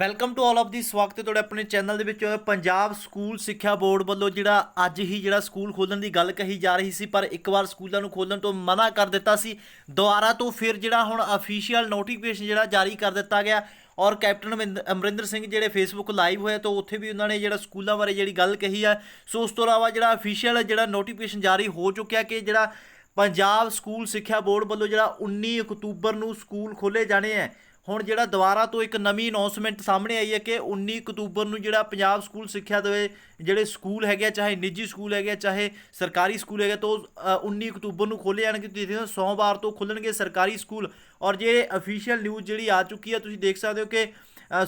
Welcome to all of the ਸਵਾਗਤ ਹੈ ਤੁਹਾਡੇ ਆਪਣੇ ਚੈਨਲ ਦੇ ਵਿੱਚ ਪੰਜਾਬ ਸਕੂਲ ਸਿੱਖਿਆ ਬੋਰਡ ਵੱਲੋਂ ਜਿਹੜਾ ਅੱਜ ਹੀ ਜਿਹੜਾ ਸਕੂਲ ਖੋਲਣ ਦੀ ਗੱਲ ਕਹੀ ਜਾ ਰਹੀ ਸੀ, ਪਰ ਇੱਕ ਵਾਰ ਸਕੂਲਾਂ ਨੂੰ ਖੋਲਣ ਤੋਂ ਮਨਾ ਕਰ ਦਿੱਤਾ ਸੀ। ਦੁਬਾਰਾ ਤੋਂ ਫਿਰ ਜਿਹੜਾ ਹੁਣ ਅਫੀਸ਼ੀਅਲ ਨੋਟੀਫਿਕੇਸ਼ਨ ਜਿਹੜਾ ਜਾਰੀ ਕਰ ਦਿੱਤਾ ਗਿਆ ਔਰ ਕੈਪਟਨ ਅਮਰਿੰਦ- ਅਮਰਿੰਦਰ ਸਿੰਘ ਜਿਹੜੇ ਫੇਸਬੁੱਕ ਲਾਈਵ ਹੋਏ ਤਾਂ ਉੱਥੇ ਵੀ ਉਹਨਾਂ ਨੇ ਜਿਹੜਾ ਸਕੂਲਾਂ ਬਾਰੇ ਜਿਹੜੀ ਗੱਲ ਕਹੀ ਆ, ਸੋ ਉਸ ਤੋਂ ਇਲਾਵਾ ਜਿਹੜਾ ਅਫੀਸ਼ੀਅਲ ਜਿਹੜਾ ਨੋਟੀਫਿਕੇਸ਼ਨ ਜਾਰੀ ਹੋ ਚੁੱਕਿਆ ਕਿ ਜਿਹੜਾ ਪੰਜਾਬ ਸਕੂਲ ਸਿੱਖਿਆ ਬੋਰਡ ਵੱਲੋਂ ਜਿਹੜਾ 19 ਅਕਤੂਬਰ ਨੂੰ ਸਕੂਲ ਖੋਲੇ ਜਾਣੇ ਹੈ ਹੁਣ ਜਿਹੜਾ ਦੁਬਾਰਾ ਤੋਂ ਇੱਕ ਨਵੀਂ ਅਨਾਉਂਸਮੈਂਟ ਸਾਹਮਣੇ ਆਈ ਹੈ ਕਿ 19 ਅਕਤੂਬਰ ਨੂੰ ਜਿਹੜਾ ਪੰਜਾਬ ਸਕੂਲ ਸਿੱਖਿਆ ਦੇ ਜਿਹੜੇ ਸਕੂਲ ਹੈਗੇ ਆ, ਚਾਹੇ ਨਿੱਜੀ ਸਕੂਲ ਹੈਗੇ ਆ, ਚਾਹੇ ਸਰਕਾਰੀ ਸਕੂਲ ਹੈਗੇ ਤਾਂ ਉਹ, ਅ, 19 ਅਕਤੂਬਰ ਨੂੰ ਖੋਲੇ ਜਾਣਗੇ। ਤੁਸੀਂ ਦੇਖਦੇ ਹੋ ਸੋਮਵਾਰ ਤੋਂ ਖੁੱਲਣਗੇ ਸਰਕਾਰੀ ਸਕੂਲ ਔਰ ਜੇ ਅਫੀਸ਼ੀਅਲ ਨਿਊਜ਼ ਜਿਹੜੀ ਆ ਚੁੱਕੀ ਹੈ ਤੁਸੀਂ ਦੇਖ ਸਕਦੇ ਹੋ ਕਿ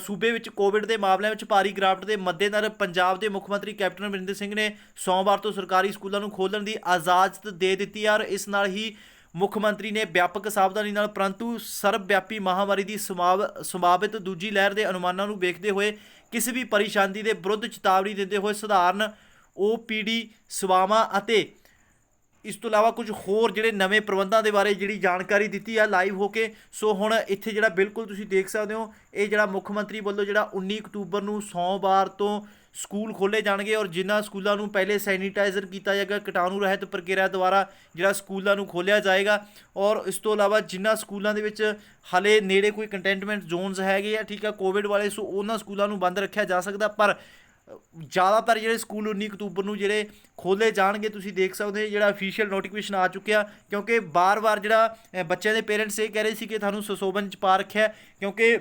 ਸੂਬੇ ਵਿੱਚ ਕੋਵਿਡ ਦੇ ਮਾਮਲਿਆਂ ਵਿੱਚ ਭਾਰੀ ਗਿਰਾਵਟ ਦੇ ਮੱਦੇਨਜ਼ਰ ਪੰਜਾਬ ਦੇ ਮੁੱਖ ਮੰਤਰੀ ਕੈਪਟਨ ਅਮਰਿੰਦਰ ਸਿੰਘ ਨੇ ਸੋਮਵਾਰ ਤੋਂ ਸਰਕਾਰੀ ਸਕੂਲਾਂ ਨੂੰ ਖੋਲ੍ਹਣ ਦੀ ਇਜਾਜ਼ਤ ਦੇ ਦਿੱਤੀ ਹੈ ਔਰ ਇਸ ਨਾਲ ਹੀ ਮੁੱਖ ਮੰਤਰੀ ਨੇ ਵਿਆਪਕ ਸਾਵਧਾਨੀ ਨਾਲ ਪਰੰਤੂ ਸਰਬਵਿਆਪੀ ਮਹਾਮਾਰੀ ਦੀ ਸੰਭਾਵ- ਸੰਭਾਵਿਤ ਦੂਜੀ ਲਹਿਰ ਦੇ ਅਨੁਮਾਨਾਂ ਨੂੰ ਵੇਖਦੇ ਹੋਏ ਕਿਸੇ ਵੀ ਪਰੇਸ਼ਾਨੀ ਦੇ ਵਿਰੁੱਧ ਚੇਤਾਵਨੀ ਦਿੰਦੇ ਹੋਏ ਸਧਾਰਨ ਓਪੀਡੀ ਸੇਵਾਵਾਂ ਅਤੇ ਇਸ ਤੋਂ ਇਲਾਵਾ ਕੁਝ ਹੋਰ ਜਿਹੜੇ ਨਵੇਂ ਪ੍ਰਬੰਧਾਂ ਦੇ ਬਾਰੇ ਜਿਹੜੀ ਜਾਣਕਾਰੀ ਦਿੱਤੀ ਆ ਲਾਈਵ ਹੋ ਕੇ, ਸੋ ਹੁਣ ਇੱਥੇ ਜਿਹੜਾ ਬਿਲਕੁਲ ਤੁਸੀਂ ਦੇਖ ਸਕਦੇ ਹੋ, ਇਹ ਜਿਹੜਾ ਮੁੱਖ ਮੰਤਰੀ ਵੱਲੋਂ ਜਿਹੜਾ 19 ਅਕਤੂਬਰ ਨੂੰ ਸੋਮਵਾਰ ਤੋਂ ਸਕੂਲ ਖੋਲੇ ਜਾਣਗੇ ਔਰ ਜਿਨ੍ਹਾਂ ਸਕੂਲਾਂ ਨੂੰ ਪਹਿਲੇ ਸੈਨੀਟਾਈਜ਼ਰ ਕੀਤਾ ਜਾਏਗਾ, ਕੀਟਾਣੂ ਰਹਿਤ ਪ੍ਰਕਿਰਿਆ ਦੁਆਰਾ ਜਿਹੜਾ ਸਕੂਲਾਂ ਨੂੰ ਖੋਲਿਆ ਜਾਏਗਾ ਔਰ ਇਸ ਤੋਂ ਇਲਾਵਾ ਜਿਨ੍ਹਾਂ ਸਕੂਲਾਂ ਦੇ ਵਿੱਚ ਹਲੇ ਨੇੜੇ ਕੋਈ ਕੰਟੇਨਮੈਂਟ ਜ਼ੋਨਸ ਹੈਗੇ ਆ, ਠੀਕ ਆ ਕੋਵਿਡ ਵਾਲੇ, ਸੋ ਉਹਨਾਂ ਸਕੂਲਾਂ ਨੂੰ ਬੰਦ ਰੱਖਿਆ ਜਾ ਸਕਦਾ, ਪਰ ਜ਼ਿਆਦਾਤਰ ਜਿਹੜੇ ਸਕੂਲ 19 ਅਕਤੂਬਰ ਨੂੰ ਜਿਹੜੇ ਖੋਲੇ ਜਾਣਗੇ, ਤੁਸੀਂ ਦੇਖ ਸਕਦੇ ਹੋ ਜਿਹੜਾ ਅਫੀਸ਼ੀਅਲ ਨੋਟੀਫਿਕੇਸ਼ਨ ਆ ਚੁੱਕਿਆ, ਕਿਉਂਕਿ ਬਾਰ-ਬਾਰ ਜਿਹੜਾ ਬੱਚਿਆਂ ਦੇ ਪੇਰੈਂਟਸ ਇਹ ਕਹਿ ਰਹੇ ਸੀ ਕਿ ਤੁਹਾਨੂੰ ਸੁਸੋਭਨ ਚ ਪਾ ਰੱਖਿਆ ਕਿਉਂਕਿ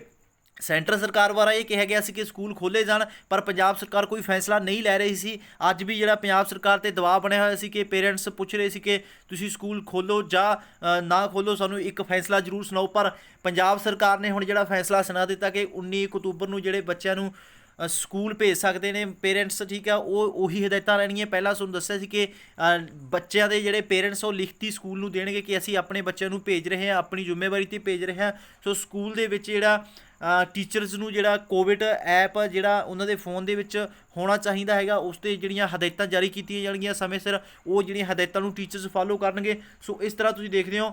ਸੈਂਟਰ ਸਰਕਾਰ ਦੁਆਰਾ ਇਹ ਕਿਹਾ ਗਿਆ ਸੀ ਕਿ ਸਕੂਲ ਖੋਲੇ ਜਾਣ, ਪਰ ਪੰਜਾਬ ਸਰਕਾਰ ਕੋਈ ਫੈਸਲਾ ਨਹੀਂ ਲੈ ਰਹੀ ਸੀ। ਅੱਜ ਵੀ ਜਿਹੜਾ ਪੰਜਾਬ ਸਰਕਾਰ ਤੇ ਦਬਾਅ ਬਣਿਆ ਹੋਇਆ ਸੀ ਕਿ ਪੇਰੈਂਟਸ ਪੁੱਛ ਰਹੇ ਸੀ ਕਿ ਤੁਸੀਂ ਸਕੂਲ ਖੋਲੋ ਜਾਂ ਨਾ ਖੋਲੋ ਸਾਨੂੰ ਇੱਕ ਫੈਸਲਾ ਜ਼ਰੂਰ ਸੁਣਾਓ। ਪਰ ਪੰਜਾਬ ਸਰਕਾਰ ਨੇ ਹੁਣ ਜਿਹੜਾ ਫੈਸਲਾ ਸੁਣਾ ਦਿੱਤਾ ਕਿ 19 ਅਕਤੂਬਰ ਨੂੰ ਜਿਹੜੇ ਬੱਚਿਆਂ ਨੂੰ ਸਕੂਲ ਭੇਜ ਸਕਦੇ ਨੇ ਪੇਰੈਂਟਸ ਠੀਕ ਆ, ਉਹ ਉਹੀ ਹਦਾਇਤਾਂ ਰਹਿਣਗੀਆਂ। ਪਹਿਲਾਂ ਤੁਹਾਨੂੰ ਦੱਸਿਆ ਸੀ ਕਿ ਬੱਚਿਆਂ ਦੇ ਜਿਹੜੇ ਪੇਰੈਂਟਸ ਉਹ ਲਿਖਤੀ ਸਕੂਲ ਨੂੰ ਦੇਣਗੇ ਕਿ ਅਸੀਂ ਆਪਣੇ ਬੱਚਿਆਂ ਨੂੰ ਭੇਜ ਰਹੇ ਹਾਂ, ਆਪਣੀ ਜ਼ਿੰਮੇਵਾਰੀ ਤੇ ਭੇਜ ਰਹੇ ਹਾਂ। ਸੋ ਸਕੂਲ ਦੇ ਵਿੱਚ ਜਿਹੜਾ ਟੀਚਰਸ ਨੂੰ ਜਿਹੜਾ ਕੋਵਿਡ ਐਪ ਜਿਹੜਾ ਉਹਨਾਂ ਦੇ ਫੋਨ ਦੇ ਵਿੱਚ ਹੋਣਾ ਚਾਹੀਦਾ ਹੈਗਾ, ਉਸ ਤੇ ਜਿਹੜੀਆਂ ਹਦਾਇਤਾਂ ਜਾਰੀ ਕੀਤੀਆਂ ਜਾਣਗੀਆਂ ਸਮੇਂ ਸਿਰ, ਉਹ ਜਿਹੜੀਆਂ ਹਦਾਇਤਾਂ ਨੂੰ ਟੀਚਰਸ ਫਾਲੋ ਕਰਨਗੇ। ਸੋ ਇਸ ਤਰ੍ਹਾਂ ਤੁਸੀਂ ਦੇਖਦੇ ਹੋ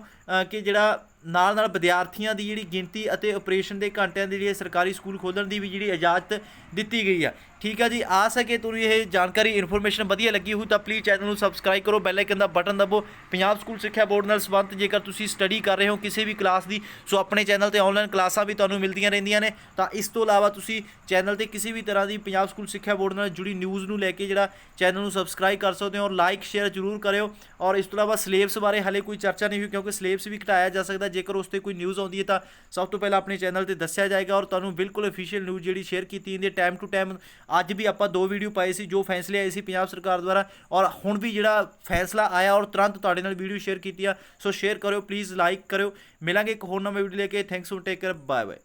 ਕਿ ਜਿਹੜਾ ਨਾਲ ਨਾਲ ਵਿਦਿਆਰਥੀਆਂ ਦੀ ਜਿਹੜੀ ਗਿਣਤੀ ਅਤੇ ਆਪਰੇਸ਼ਨ ਦੇ ਘੰਟਿਆਂ ਦੀ ਜਿਹੜੀ ਸਰਕਾਰੀ ਸਕੂਲ ਖੋਲ੍ਹਣ ਦੀ ਵੀ ਜਿਹੜੀ ਇਜਾਜ਼ਤ ਦਿੱਤੀ ਗਈ ਆ। ਠੀਕ ਆ ਜੀ, ਆ ਸਕੇ ਤੁਹਾਨੂੰ ਇਹ ਜਾਣਕਾਰੀ ਇਨਫੋਰਮੇਸ਼ਨ ਵਧੀਆ ਲੱਗੀ ਹੋਊ ਤਾਂ ਪਲੀਜ਼ ਚੈਨਲ ਨੂੰ ਸਬਸਕ੍ਰਾਈਬ ਕਰੋ ਬੈਲ ਆਈਕਨ ਦਾ ਬਟਨ ਦਬੋ। ਪੰਜਾਬ ਸਕੂਲ ਸਿੱਖਿਆ ਬੋਰਡ ਨਾਲ ਸੰਬੰਧਿਤ ਜੇਕਰ ਤੁਸੀਂ ਸਟੱਡੀ ਕਰ ਰਹੇ ਹੋ ਕਿਸੇ ਵੀ ਕਲਾਸ ਦੀ, ਸੋ ਆਪਣੇ ਚੈਨਲ ਤੇ ਆਨਲਾਈਨ ਕਲਾਸਾਂ ਵੀ ਤੁਹਾਨੂੰ ਮਿਲਦੀਆਂ ਰਹਿੰਦੀਆਂ ਨੇ। ਤਾਂ ਇਸ ਤੋਂ ਇਲਾਵਾ ਤੁਸੀਂ ਚੈਨਲ ਤੇ ਕਿਸੇ ਵੀ ਤਰ੍ਹਾਂ ਦੀ ਪੰਜਾਬ ਸਕੂਲ ਸਿੱਖਿਆ ਬੋਰਡ ਨਾਲ ਜੁੜੀ ਨਿਊਜ਼ ਨੂੰ ਲੈ ਕੇ ਜਿਹੜਾ ਚੈਨਲ ਨੂੰ ਸਬਸਕ੍ਰਾਈਬ ਕਰ ਸਕਦੇ ਹੋ ਔਰ ਲਾਈਕ ਸ਼ੇਅਰ ਜ਼ਰੂਰ ਕਰਿਓ। ਔਰ ਇਸ ਤੋਂ ਇਲਾਵਾ ਸਿਲੇਬਸ ਬਾਰੇ ਹਲੇ ਕੋਈ ਚਰਚਾ ਨਹੀਂ ਹੋਈ ਕਿਉਂਕਿ ਸਿਲੇਬਸ ਵੀ ਘਟਾਇਆ ਜਾ ਸਕਦਾ, ਜੇਕਰ ਉਸ ਤੇ ਕੋਈ ਨਿਊਜ਼ ਆਉਂਦੀ ਹੈ ਤਾਂ ਸਭ ਤੋਂ ਪਹਿਲਾਂ ਆਪਣੇ ਚੈਨਲ ਤੇ ਦੱਸਿਆ ਜਾਏਗਾ ਔਰ ਤੁਹਾਨੂੰ ਬਿਲਕੁਲ ਅਫੀਸ਼ੀਅਲ ਨਿਊਜ਼ ਜਿਹੜੀ ਸ਼ੇਅਰ ਕੀਤੀ ਜਾਂਦੀ ਹੈ ਟਾਈਮ ਟੂ ਟਾਈਮ ਅੱਜ ਵੀ ਆਪਾਂ ਦੋ ਵੀਡੀਓ ਪਾਏ ਸੀ, ਜੋ ਫੈਸਲੇ ਆਏ ਸੀ ਪੰਜਾਬ ਸਰਕਾਰ ਦੁਆਰਾ ਔਰ ਹੁਣ ਵੀ ਜਿਹੜਾ ਫੈਸਲਾ ਆਇਆ ਔਰ ਤੁਰੰਤ ਤੁਹਾਡੇ ਨਾਲ ਵੀਡੀਓ ਸ਼ੇਅਰ ਕੀਤੀ ਆ, ਸੋ ਸ਼ੇਅਰ ਕਰਿਓ ਪਲੀਜ਼ ਲਾਈਕ ਕਰਿਓ। ਮਿਲਾਂਗੇ ਇੱਕ ਹੋਰ ਨਵੇਂ ਵੀਡੀਓ ਲੈ ਕੇ। Thanks for take care bye bye